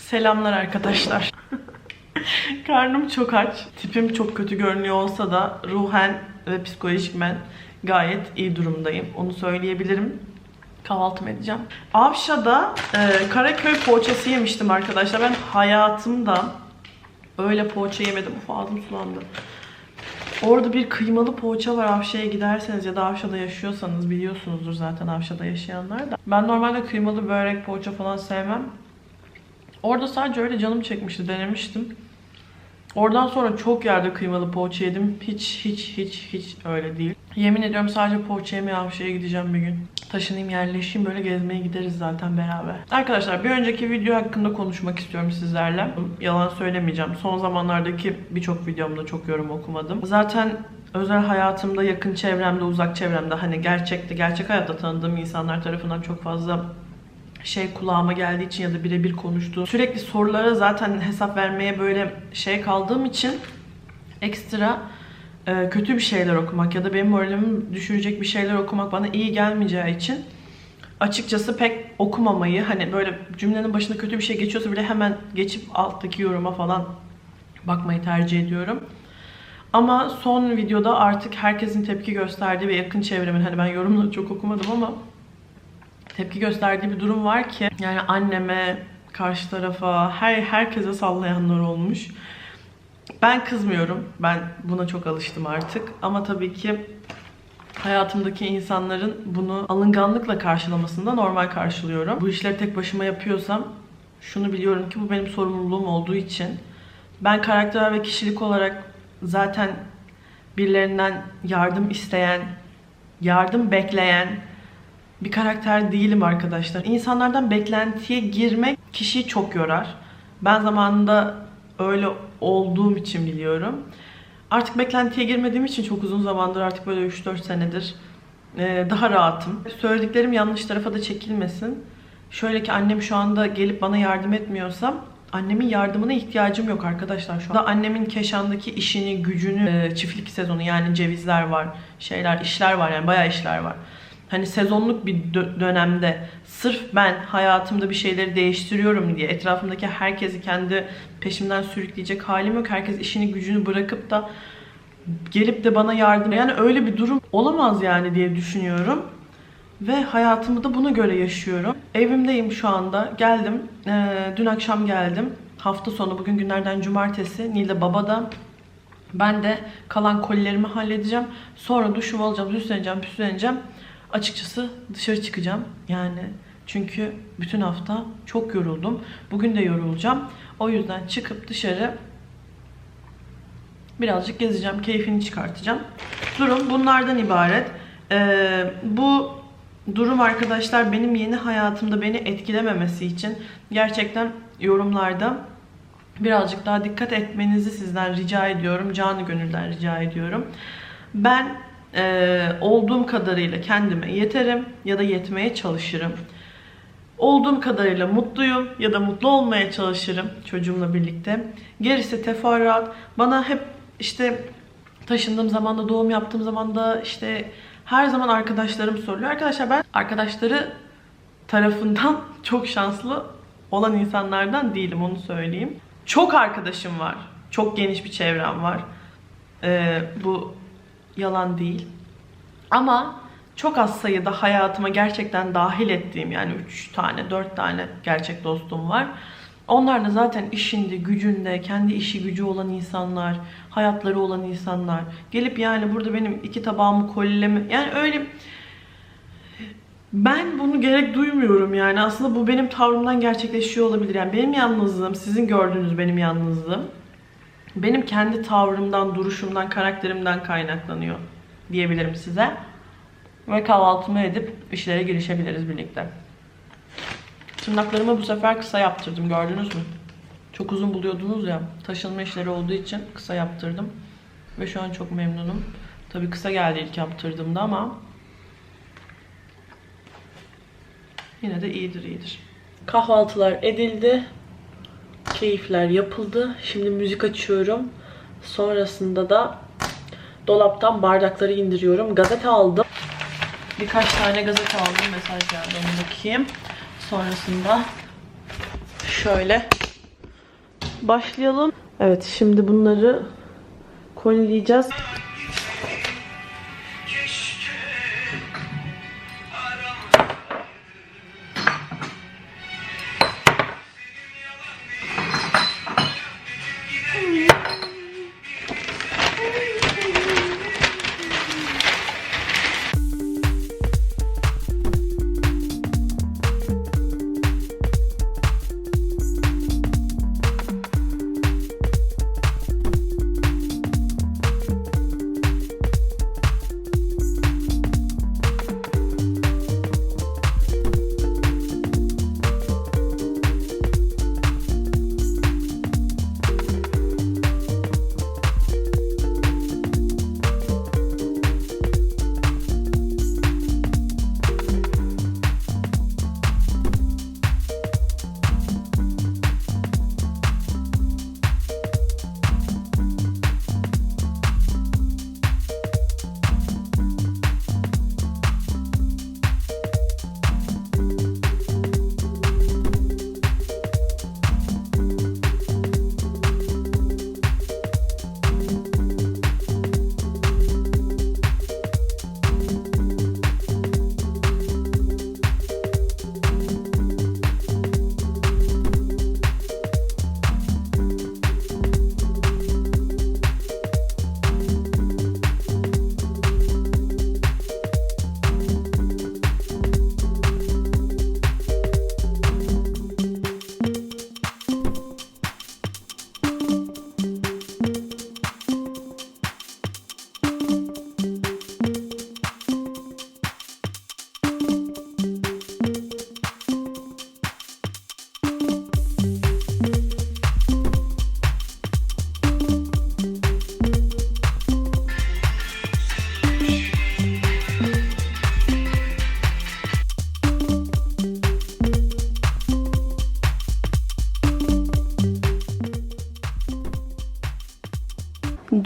Selamlar arkadaşlar. Karnım çok aç. Tipim çok kötü görünüyor olsa da ruhen ve psikolojikmen gayet iyi durumdayım. Onu söyleyebilirim. Kahvaltımı edeceğim. Avşa'da e, Karaköy poğaçası yemiştim arkadaşlar. Ben hayatımda öyle poğaça yemedim. Uf ağzım sulandı. Orada bir kıymalı poğaça var Avşa'ya giderseniz ya da Avşa'da yaşıyorsanız biliyorsunuzdur zaten Avşa'da yaşayanlar da. Ben normalde kıymalı börek, poğaça falan sevmem. Orada sadece öyle canım çekmişti, denemiştim. Oradan sonra çok yerde kıymalı poğaça yedim. Hiç hiç hiç hiç öyle değil. Yemin ediyorum sadece poğaça yemeye Avşa'ya gideceğim bir gün. Taşınayım, yerleşeyim, böyle gezmeye gideriz zaten beraber. Arkadaşlar bir önceki video hakkında konuşmak istiyorum sizlerle. Yalan söylemeyeceğim. Son zamanlardaki birçok videomda çok yorum okumadım. Zaten özel hayatımda, yakın çevremde, uzak çevremde hani gerçekte, gerçek hayatta tanıdığım insanlar tarafından çok fazla şey kulağıma geldiği için ya da birebir konuştuğum sürekli sorulara zaten hesap vermeye böyle şey kaldığım için ekstra e, kötü bir şeyler okumak ya da benim moralimi düşürecek bir şeyler okumak bana iyi gelmeyeceği için açıkçası pek okumamayı hani böyle cümlenin başında kötü bir şey geçiyorsa bile hemen geçip alttaki yoruma falan bakmayı tercih ediyorum. Ama son videoda artık herkesin tepki gösterdiği ve yakın çevremin hani ben yorumları çok okumadım ama tepki gösterdiği bir durum var ki yani anneme, karşı tarafa, her herkese sallayanlar olmuş. Ben kızmıyorum. Ben buna çok alıştım artık. Ama tabii ki hayatımdaki insanların bunu alınganlıkla karşılamasını da normal karşılıyorum. Bu işleri tek başıma yapıyorsam şunu biliyorum ki bu benim sorumluluğum olduğu için ben karakter ve kişilik olarak zaten birilerinden yardım isteyen, yardım bekleyen bir karakter değilim arkadaşlar. İnsanlardan beklentiye girmek kişiyi çok yorar. Ben zamanında öyle olduğum için biliyorum. Artık beklentiye girmediğim için çok uzun zamandır artık böyle 3-4 senedir e, daha rahatım. Söylediklerim yanlış tarafa da çekilmesin. Şöyle ki annem şu anda gelip bana yardım etmiyorsam annemin yardımına ihtiyacım yok arkadaşlar. Şu anda annemin Keşan'daki işini, gücünü, e, çiftlik sezonu yani cevizler var, şeyler, işler var yani bayağı işler var. Hani sezonluk bir dö- dönemde sırf ben hayatımda bir şeyleri değiştiriyorum diye etrafımdaki herkesi kendi peşimden sürükleyecek halim yok. Herkes işini gücünü bırakıp da gelip de bana yardım yani öyle bir durum olamaz yani diye düşünüyorum. Ve hayatımı da buna göre yaşıyorum. Evimdeyim şu anda. Geldim. Ee, dün akşam geldim. Hafta sonu bugün günlerden cumartesi. Nilde babada. Ben de kalan kolilerimi halledeceğim. Sonra duşumu alacağım, süsleneceğim, püsleneceğim. Açıkçası dışarı çıkacağım. Yani çünkü bütün hafta çok yoruldum. Bugün de yorulacağım. O yüzden çıkıp dışarı birazcık gezeceğim, keyfini çıkartacağım. Durum bunlardan ibaret. Ee, bu durum arkadaşlar benim yeni hayatımda beni etkilememesi için gerçekten yorumlarda birazcık daha dikkat etmenizi sizden rica ediyorum. Canı gönülden rica ediyorum. Ben e, olduğum kadarıyla kendime yeterim ya da yetmeye çalışırım. Olduğum kadarıyla mutluyum ya da mutlu olmaya çalışırım çocuğumla birlikte. Gerisi teferruat. Bana hep işte taşındığım zaman da doğum yaptığım zaman da işte her zaman arkadaşlarım soruyor. Arkadaşlar ben arkadaşları tarafından çok şanslı olan insanlardan değilim onu söyleyeyim. Çok arkadaşım var. Çok geniş bir çevrem var. Ee, bu yalan değil. Ama çok az sayıda hayatıma gerçekten dahil ettiğim yani 3 tane 4 tane gerçek dostum var. Onlar da zaten işinde, gücünde, kendi işi gücü olan insanlar, hayatları olan insanlar. Gelip yani burada benim iki tabağımı kolileme... Yani öyle... Ben bunu gerek duymuyorum yani. Aslında bu benim tavrımdan gerçekleşiyor olabilir. Yani benim yalnızlığım, sizin gördüğünüz benim yalnızlığım. Benim kendi tavrımdan, duruşumdan, karakterimden kaynaklanıyor diyebilirim size. Ve kahvaltımı edip işlere girişebiliriz birlikte. Tırnaklarımı bu sefer kısa yaptırdım gördünüz mü? Çok uzun buluyordunuz ya. Taşınma işleri olduğu için kısa yaptırdım. Ve şu an çok memnunum. Tabii kısa geldi ilk yaptırdığımda ama yine de iyidir iyidir. Kahvaltılar edildi. Keyifler yapıldı. Şimdi müzik açıyorum. Sonrasında da dolaptan bardakları indiriyorum. Gazete aldım. Birkaç tane gazete aldım. Mesaj geldi onu bakayım. Sonrasında şöyle başlayalım. Evet şimdi bunları kolileyeceğiz.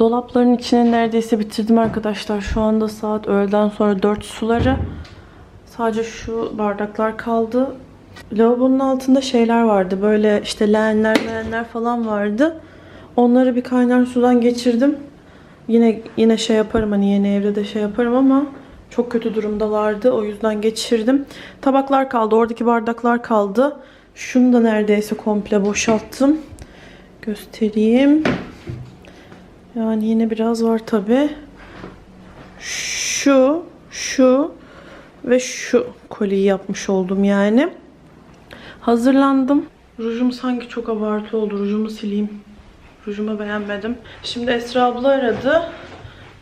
Dolapların içini neredeyse bitirdim arkadaşlar. Şu anda saat öğleden sonra 4 suları. Sadece şu bardaklar kaldı. Lavabonun altında şeyler vardı. Böyle işte leğenler, leğenler falan vardı. Onları bir kaynar sudan geçirdim. Yine yine şey yaparım hani yeni evde de şey yaparım ama çok kötü durumdalardı. O yüzden geçirdim. Tabaklar kaldı. Oradaki bardaklar kaldı. Şunu da neredeyse komple boşalttım. Göstereyim. Yani yine biraz var tabi. Şu, şu ve şu koliyi yapmış oldum yani. Hazırlandım. Rujum sanki çok abartı oldu. Rujumu sileyim. Rujumu beğenmedim. Şimdi Esra abla aradı.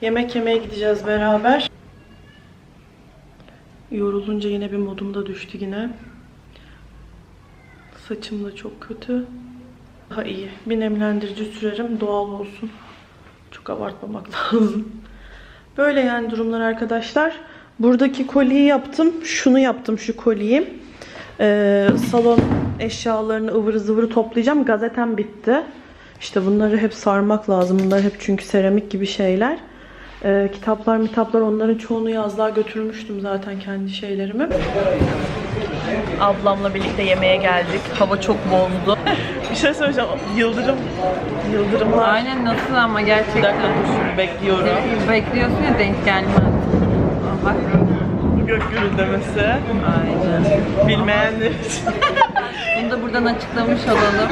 Yemek yemeye gideceğiz beraber. Yorulunca yine bir modum da düştü yine. Saçım da çok kötü. Daha iyi. Bir nemlendirici sürerim. Doğal olsun. Çok abartmamak lazım. Böyle yani durumlar arkadaşlar. Buradaki koliyi yaptım. Şunu yaptım şu koliyi. Ee, salon eşyalarını ıvırı zıvırı toplayacağım. Gazetem bitti. İşte bunları hep sarmak lazım. Bunlar hep çünkü seramik gibi şeyler. Ee, kitaplar mitaplar onların çoğunu yazlığa götürmüştüm zaten kendi şeylerimi. Ablamla birlikte yemeğe geldik. Hava çok bozdu. Bir şey söyleyeceğim. Yıldırım, yıldırımlar. Aynen nasıl ama Bir gerçekten. dakika dur bekliyorum. Bekliyorsun ya denk gelmez. Aa, Bak. Gök gürüldemesi. Aynen. Bilmeyenler için. Da buradan açıklamış olalım.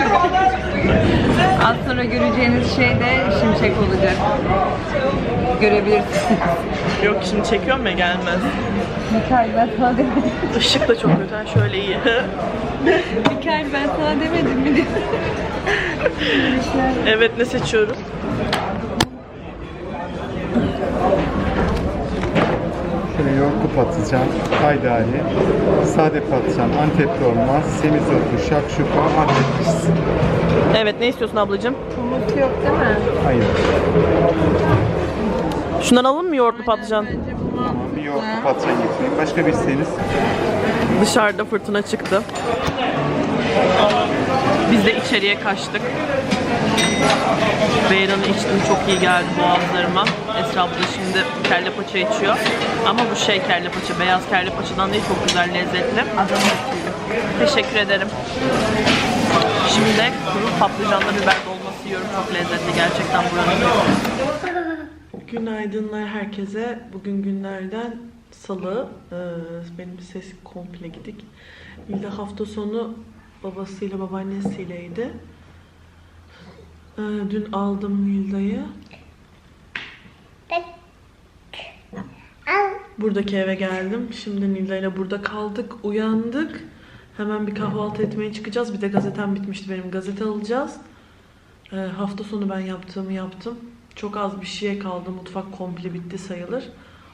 Az sonra göreceğiniz şey de şimşek olacak. Görebilirsiniz. Yok şimdi çekiyorum ya gelmez. Mikael ben sana demedim. Işık da çok kötü. ha, Şöyle iyi. Mikael ben sana demedim mi evet ne seçiyoruz? Şöyle yoğurtlu patlıcan, haydari, sade patlıcan, antep dolma, semizotu, şakşuka, antep fıstığı. Evet ne istiyorsun ablacığım? Humus yok değil mi? Hayır. Şundan alalım mı yoğurtlu patlıcan? Bence bunu Tamam, bir yoğurtlu patlıcan getireyim. Başka bir isteğiniz? Dışarıda fırtına çıktı. Biz de içeriye kaçtık. Beyran'ı içtim çok iyi geldi boğazlarıma. Esra abla şimdi kelle paça içiyor. Ama bu şey kelle paça, beyaz kelle paçadan değil çok güzel lezzetli. Teşekkür ederim. Şimdi de kuru patlıcanlı biber dolması yiyorum. Çok lezzetli gerçekten buranın. Günaydınlar herkese. Bugün günlerden salı. Ee, benim ses komple gidik. Nilde hafta sonu babasıyla babaannesiyleydi. Ee, dün aldım Nilda'yı. Buradaki eve geldim. Şimdi Nilda ile burada kaldık. Uyandık. Hemen bir kahvaltı etmeye çıkacağız. Bir de gazetem bitmişti benim. Gazete alacağız. Ee, hafta sonu ben yaptığımı yaptım. Çok az bir şeye kaldı. Mutfak komple bitti sayılır.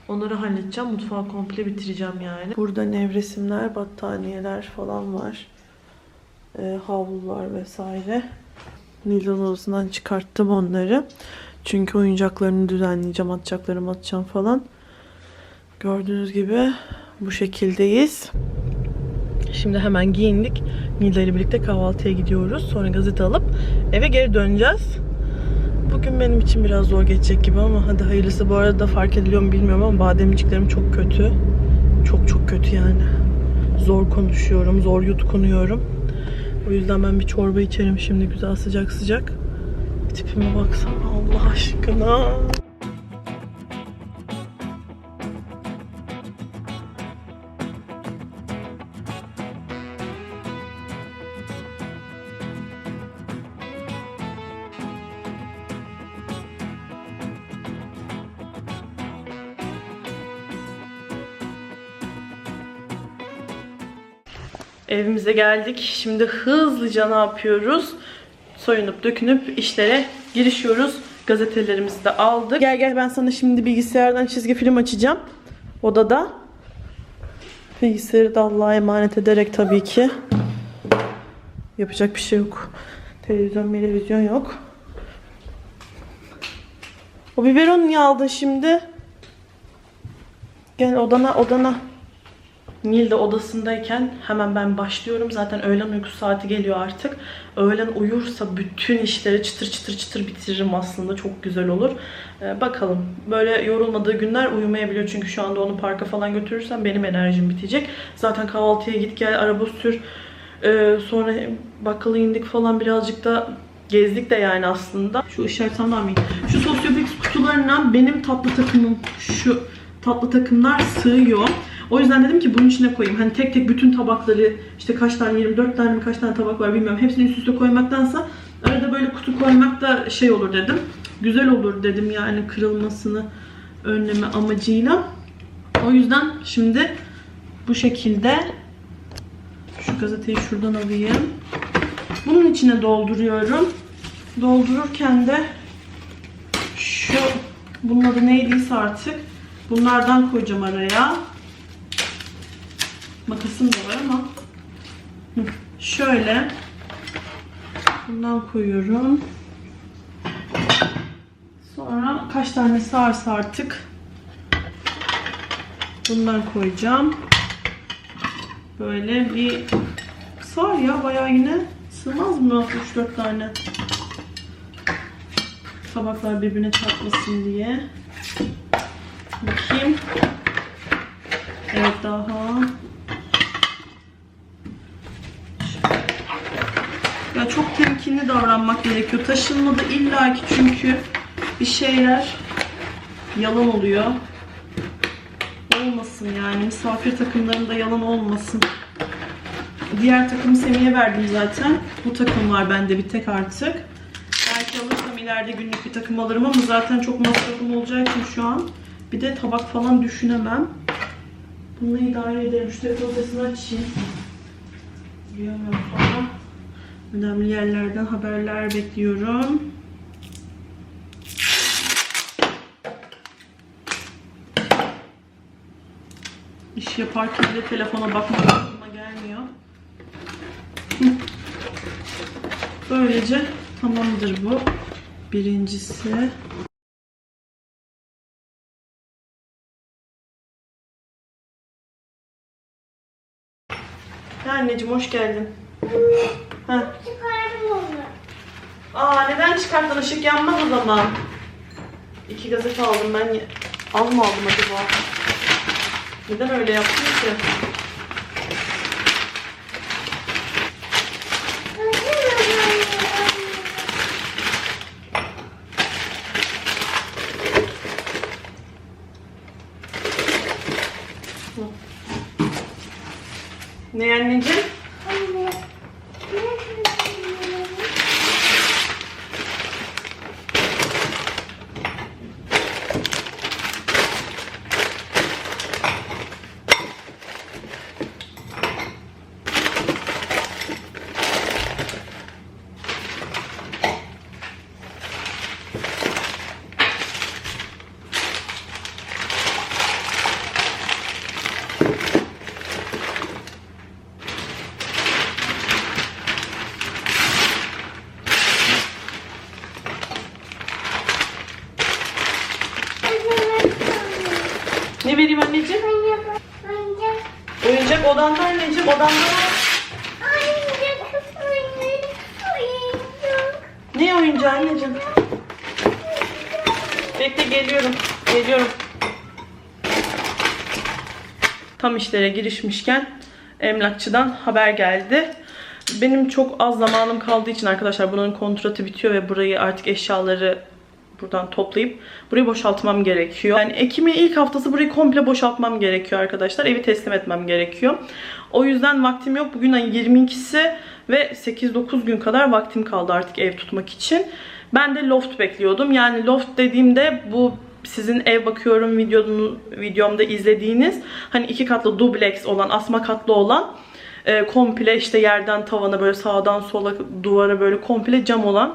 Onları halledeceğim. Mutfağı komple bitireceğim yani. Burada nevresimler, battaniyeler falan var. Ee, havlular vesaire. Nildan odasından çıkarttım onları. Çünkü oyuncaklarını düzenleyeceğim, atacaklarımı atacağım falan. Gördüğünüz gibi bu şekildeyiz. Şimdi hemen giyindik. Nilda ile birlikte kahvaltıya gidiyoruz. Sonra gazete alıp eve geri döneceğiz. Bugün benim için biraz zor geçecek gibi ama hadi hayırlısı. Bu arada fark ediliyor mu bilmiyorum ama bademciklerim çok kötü. Çok çok kötü yani. Zor konuşuyorum, zor yutkunuyorum. O yüzden ben bir çorba içerim şimdi güzel sıcak sıcak. Tipime baksana Allah aşkına. Evimize geldik. Şimdi hızlıca ne yapıyoruz? Soyunup dökünüp işlere girişiyoruz. Gazetelerimizi de aldık. Gel gel ben sana şimdi bilgisayardan çizgi film açacağım. Odada. Bilgisayarı da Allah'a emanet ederek tabii ki. Yapacak bir şey yok. Televizyon, televizyon yok. O biberonu niye aldın şimdi? Gel odana odana. Nil de odasındayken hemen ben başlıyorum. Zaten öğlen uyku saati geliyor artık. Öğlen uyursa bütün işleri çıtır çıtır çıtır bitiririm aslında. Çok güzel olur. Ee, bakalım. Böyle yorulmadığı günler uyumayabiliyor. Çünkü şu anda onu parka falan götürürsem benim enerjim bitecek. Zaten kahvaltıya git gel araba sür. Ee, sonra bakkala indik falan birazcık da gezdik de yani aslında. Şu ışıktan mıyım? Şu Sosyopix kutularına benim tatlı takımım şu tatlı takımlar sığıyor. O yüzden dedim ki bunun içine koyayım. Hani tek tek bütün tabakları işte kaç tane 24 tane mi kaç tane tabak var bilmiyorum. Hepsini üst üste koymaktansa arada böyle kutu koymak da şey olur dedim. Güzel olur dedim yani kırılmasını önleme amacıyla. O yüzden şimdi bu şekilde şu gazeteyi şuradan alayım. Bunun içine dolduruyorum. Doldururken de şu bunun adı neydiyse artık bunlardan koyacağım araya. Makasım da var ama şöyle bundan koyuyorum. Sonra kaç tane sağarsa artık bundan koyacağım. Böyle bir sar ya bayağı yine sığmaz mı 3-4 tane? Tabaklar birbirine çarpmasın diye. Bakayım. Evet daha. Ya çok temkinli davranmak gerekiyor. Taşınmada illaki çünkü bir şeyler yalan oluyor. Olmasın yani. Misafir takımlarında yalan olmasın. Diğer takımı Semih'e verdim zaten. Bu takım var bende bir tek artık. Belki alırsam ileride günlük bir takım alırım ama zaten çok masrafım olacağı için şu an. Bir de tabak falan düşünemem. Bununla idare ederim. Şu telefon sesini açayım. Duyamıyorum falan. Önemli yerlerden haberler bekliyorum. İş yaparken de telefona bakmak aklıma gelmiyor. Böylece tamamdır bu. Birincisi. Ha, anneciğim hoş geldin. Heh. Çıkardım onu. Aa neden çıkarttın? Işık yanmaz o zaman. İki gazete aldım ben. Az mı aldım acaba? Neden öyle yaptın ki? Ne anneciğim? Oyuncağı anneciğim? Bekle geliyorum. Geliyorum. Tam işlere girişmişken emlakçıdan haber geldi. Benim çok az zamanım kaldığı için arkadaşlar bunun kontratı bitiyor ve burayı artık eşyaları buradan toplayıp burayı boşaltmam gerekiyor. Yani Ekim'in ilk haftası burayı komple boşaltmam gerekiyor arkadaşlar. Evi teslim etmem gerekiyor. O yüzden vaktim yok. Bugün ayın 22'si ve 8-9 gün kadar vaktim kaldı artık ev tutmak için. Ben de loft bekliyordum. Yani loft dediğimde bu sizin ev bakıyorum videonu, videomda izlediğiniz hani iki katlı dubleks olan, asma katlı olan e, komple işte yerden tavana böyle sağdan sola duvara böyle komple cam olan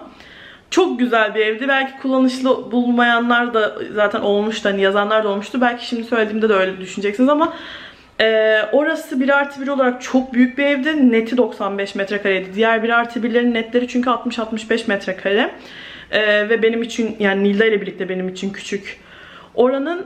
çok güzel bir evdi. Belki kullanışlı bulmayanlar da zaten olmuştu. Hani yazanlar da olmuştu. Belki şimdi söylediğimde de öyle düşüneceksiniz ama e, orası 1 artı 1 olarak çok büyük bir evdi. Neti 95 metrekareydi. Diğer 1 artı 1'lerin netleri çünkü 60-65 metrekare. E, ve benim için yani Nilda ile birlikte benim için küçük. Oranın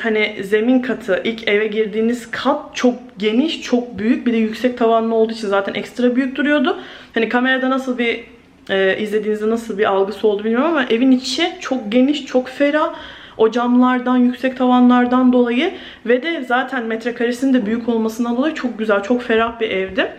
hani zemin katı, ilk eve girdiğiniz kat çok geniş, çok büyük. Bir de yüksek tavanlı olduğu için zaten ekstra büyük duruyordu. Hani kamerada nasıl bir e, izlediğinizde nasıl bir algısı oldu bilmiyorum ama evin içi çok geniş, çok ferah. O camlardan, yüksek tavanlardan dolayı ve de zaten metrekaresinin de büyük olmasından dolayı çok güzel, çok ferah bir evdi.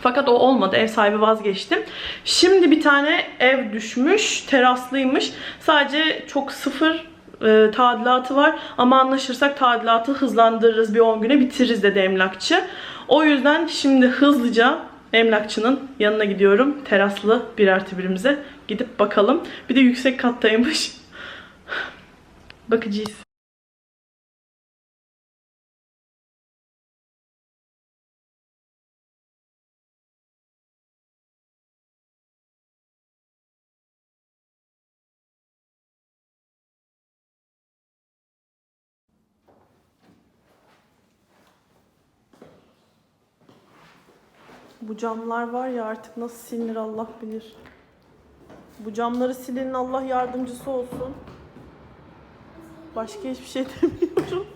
Fakat o olmadı. Ev sahibi vazgeçti. Şimdi bir tane ev düşmüş. Teraslıymış. Sadece çok sıfır e, tadilatı var. Ama anlaşırsak tadilatı hızlandırırız. Bir 10 güne bitiririz dedi emlakçı. O yüzden şimdi hızlıca emlakçının yanına gidiyorum. Teraslı bir artı birimize gidip bakalım. Bir de yüksek kattaymış. Bakacağız. Bu camlar var ya artık nasıl silinir Allah bilir. Bu camları silinin Allah yardımcısı olsun. Başka hiçbir şey demiyorum.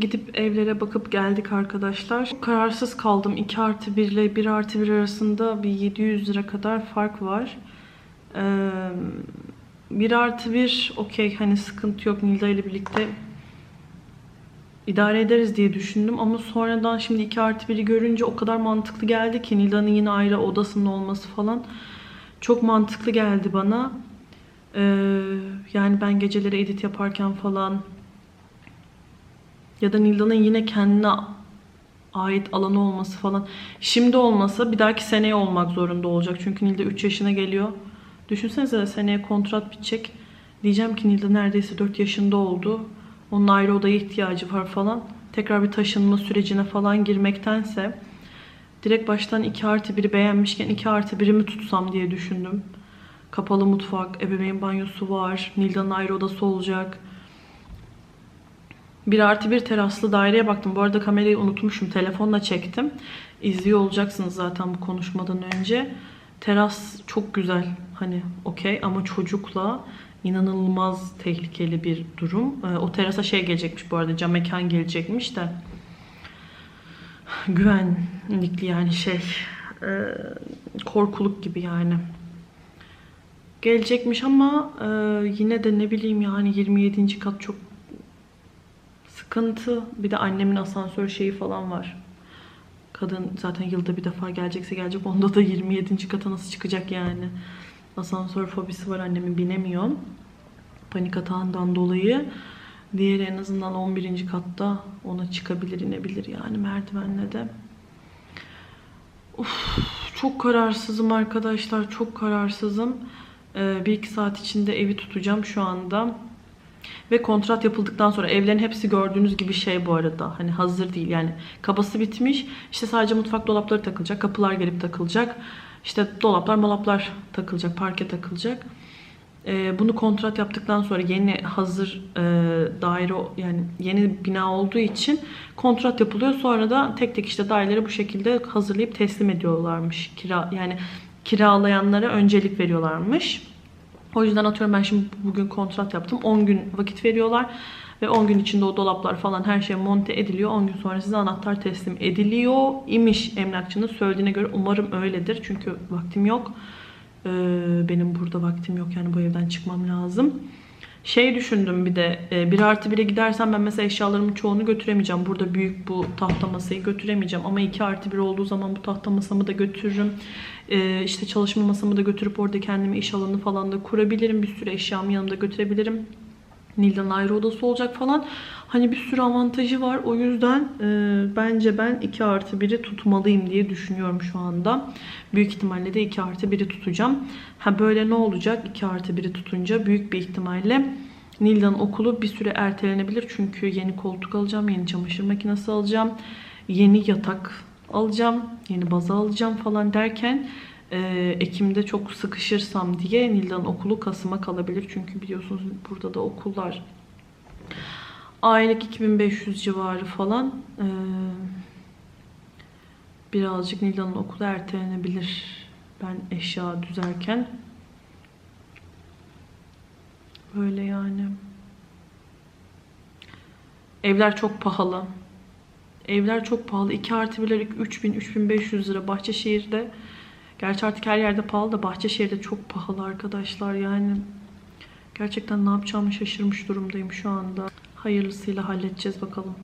Gidip evlere bakıp geldik arkadaşlar. Kararsız kaldım. 2 artı 1 ile 1 artı 1 arasında bir 700 lira kadar fark var. Ee, 1 artı 1 okey hani sıkıntı yok Nilda ile birlikte idare ederiz diye düşündüm ama sonradan şimdi 2 artı 1'i görünce o kadar mantıklı geldi ki Nilda'nın yine ayrı odasının olması falan çok mantıklı geldi bana. Ee, yani ben geceleri edit yaparken falan ya da Nilda'nın yine kendine ait alanı olması falan. Şimdi olmasa bir dahaki seneye olmak zorunda olacak. Çünkü Nilda 3 yaşına geliyor. Düşünsenize seneye kontrat bitecek. Diyeceğim ki Nilda neredeyse 4 yaşında oldu. Onun ayrı odaya ihtiyacı var falan. Tekrar bir taşınma sürecine falan girmektense direkt baştan 2 artı 1'i beğenmişken 2 artı 1'i mi tutsam diye düşündüm. Kapalı mutfak, ebeveyn banyosu var. Nilda'nın ayrı odası olacak. 1 artı 1 teraslı daireye baktım. Bu arada kamerayı unutmuşum. Telefonla çektim. İzliyor olacaksınız zaten bu konuşmadan önce. Teras çok güzel. Hani okey ama çocukla inanılmaz tehlikeli bir durum. Ee, o terasa şey gelecekmiş bu arada. Cam mekan gelecekmiş de. Güvenlikli yani şey. e, korkuluk gibi yani. Gelecekmiş ama e, yine de ne bileyim yani 27. kat çok sıkıntı. Bir de annemin asansör şeyi falan var. Kadın zaten yılda bir defa gelecekse gelecek. Onda da 27. kata nasıl çıkacak yani? Asansör fobisi var annemin binemiyor. Panik atağından dolayı. Diğeri en azından 11. katta ona çıkabilir inebilir yani merdivenle de. Uf, çok kararsızım arkadaşlar. Çok kararsızım. Ee, bir iki saat içinde evi tutacağım şu anda. Ve kontrat yapıldıktan sonra evlerin hepsi gördüğünüz gibi şey bu arada. Hani hazır değil yani kabası bitmiş. İşte sadece mutfak dolapları takılacak. Kapılar gelip takılacak. İşte dolaplar molaplar takılacak. Parke takılacak. Ee, bunu kontrat yaptıktan sonra yeni hazır e, daire yani yeni bina olduğu için kontrat yapılıyor. Sonra da tek tek işte daireleri bu şekilde hazırlayıp teslim ediyorlarmış. Kira yani kiralayanlara öncelik veriyorlarmış. O yüzden atıyorum ben şimdi bugün kontrat yaptım. 10 gün vakit veriyorlar. Ve 10 gün içinde o dolaplar falan her şey monte ediliyor. 10 gün sonra size anahtar teslim ediliyor. imiş emlakçının söylediğine göre. Umarım öyledir. Çünkü vaktim yok. Ee, benim burada vaktim yok. Yani bu evden çıkmam lazım. Şey düşündüm bir de e, bir artı 1'e gidersem ben mesela eşyalarımın çoğunu götüremeyeceğim. Burada büyük bu tahta masayı götüremeyeceğim. Ama 2 artı 1 olduğu zaman bu tahta masamı da götürürüm. Ee, işte çalışma masamı da götürüp orada kendime iş alanı falan da kurabilirim. Bir sürü eşyamı yanımda götürebilirim. Nildan ayrı odası olacak falan. Hani bir sürü avantajı var. O yüzden e, bence ben 2 artı 1'i tutmalıyım diye düşünüyorum şu anda. Büyük ihtimalle de 2 artı 1'i tutacağım. Ha böyle ne olacak 2 artı 1'i tutunca büyük bir ihtimalle Nildan'ın okulu bir süre ertelenebilir. Çünkü yeni koltuk alacağım, yeni çamaşır makinesi alacağım, yeni yatak alacağım, yeni baza alacağım falan derken e, Ekim'de çok sıkışırsam diye Nildan'ın okulu Kasım'a kalabilir. Çünkü biliyorsunuz burada da okullar aylık 2500 civarı falan. Birazcık Nildan'ın okulu ertelenebilir. Ben eşya düzerken. Böyle yani. Evler çok pahalı. Evler çok pahalı. 2 artı 1'ler 3000-3500 lira Bahçeşehir'de. Gerçi artık her yerde pahalı da Bahçeşehir'de çok pahalı arkadaşlar. Yani gerçekten ne yapacağımı şaşırmış durumdayım şu anda. Hayırlısıyla halledeceğiz bakalım.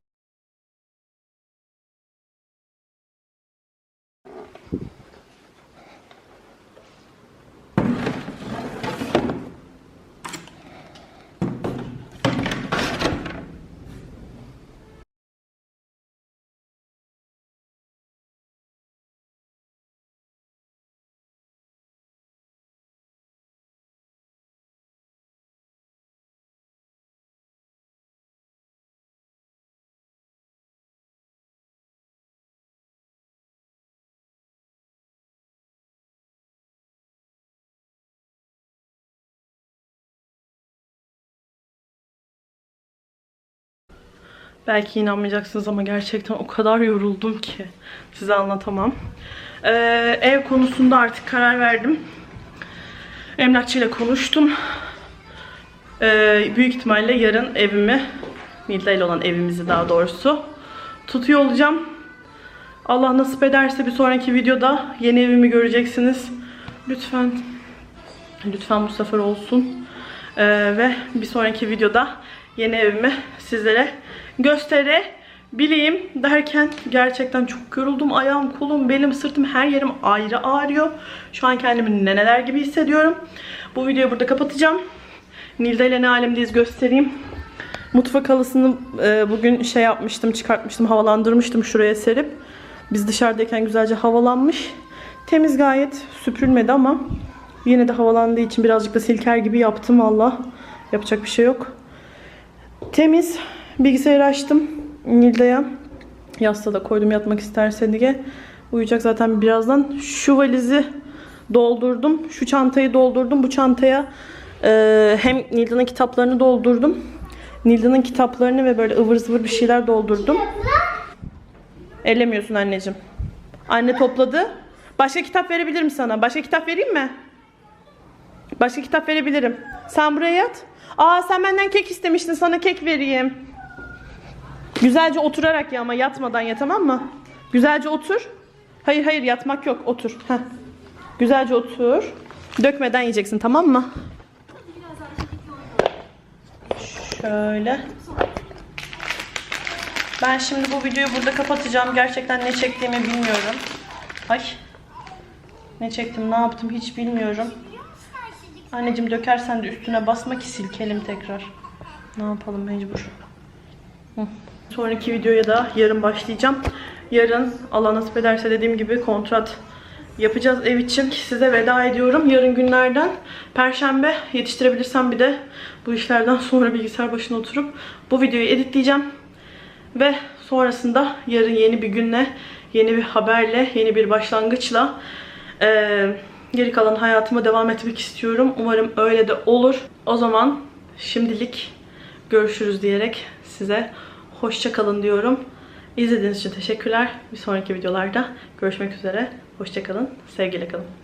Belki inanmayacaksınız ama gerçekten o kadar yoruldum ki size anlatamam. Ee, ev konusunda artık karar verdim. Emlakçıyla konuştum. Ee, büyük ihtimalle yarın evimi, Nilda ile olan evimizi daha doğrusu tutuyor olacağım. Allah nasip ederse bir sonraki videoda yeni evimi göreceksiniz. Lütfen, lütfen bu sefer olsun. Ee, ve bir sonraki videoda yeni evimi sizlere gösterebileyim derken gerçekten çok yoruldum. Ayağım, kolum, belim, sırtım her yerim ayrı ağrıyor. Şu an kendimi neneler gibi hissediyorum. Bu videoyu burada kapatacağım. Nilda ile ne alemdeyiz göstereyim. Mutfak halısını e, bugün şey yapmıştım, çıkartmıştım, havalandırmıştım şuraya serip. Biz dışarıdayken güzelce havalanmış. Temiz gayet süpürülmedi ama Yine de havalandığı için birazcık da silker gibi yaptım valla. Yapacak bir şey yok. Temiz. Bilgisayarı açtım. Nilda'ya. Yastığa da koydum yatmak isterse diye. Uyuyacak zaten birazdan. Şu valizi doldurdum. Şu çantayı doldurdum. Bu çantaya e, hem Nilda'nın kitaplarını doldurdum. Nilda'nın kitaplarını ve böyle ıvır zıvır bir şeyler doldurdum. Ellemiyorsun anneciğim. Anne topladı. Başka kitap verebilirim sana. Başka kitap vereyim mi? Başka kitap verebilirim. Sen buraya yat. Aa sen benden kek istemiştin. Sana kek vereyim. Güzelce oturarak ya ama yatmadan ya tamam mı? Güzelce otur. Hayır hayır yatmak yok. Otur. Heh. Güzelce otur. Dökmeden yiyeceksin tamam mı? Şöyle. Ben şimdi bu videoyu burada kapatacağım. Gerçekten ne çektiğimi bilmiyorum. Ay. Ne çektim, ne yaptım hiç bilmiyorum. Anneciğim dökersen de üstüne basma ki silkelim tekrar. Ne yapalım mecbur. Hı. Sonraki videoya da yarın başlayacağım. Yarın Allah nasip ederse dediğim gibi kontrat yapacağız ev için. Size veda ediyorum. Yarın günlerden Perşembe yetiştirebilirsem bir de bu işlerden sonra bilgisayar başına oturup bu videoyu editleyeceğim. Ve sonrasında yarın yeni bir günle, yeni bir haberle, yeni bir başlangıçla eee, geri kalan hayatıma devam etmek istiyorum. Umarım öyle de olur. O zaman şimdilik görüşürüz diyerek size hoşça kalın diyorum. İzlediğiniz için teşekkürler. Bir sonraki videolarda görüşmek üzere. Hoşça kalın. Sevgiyle kalın.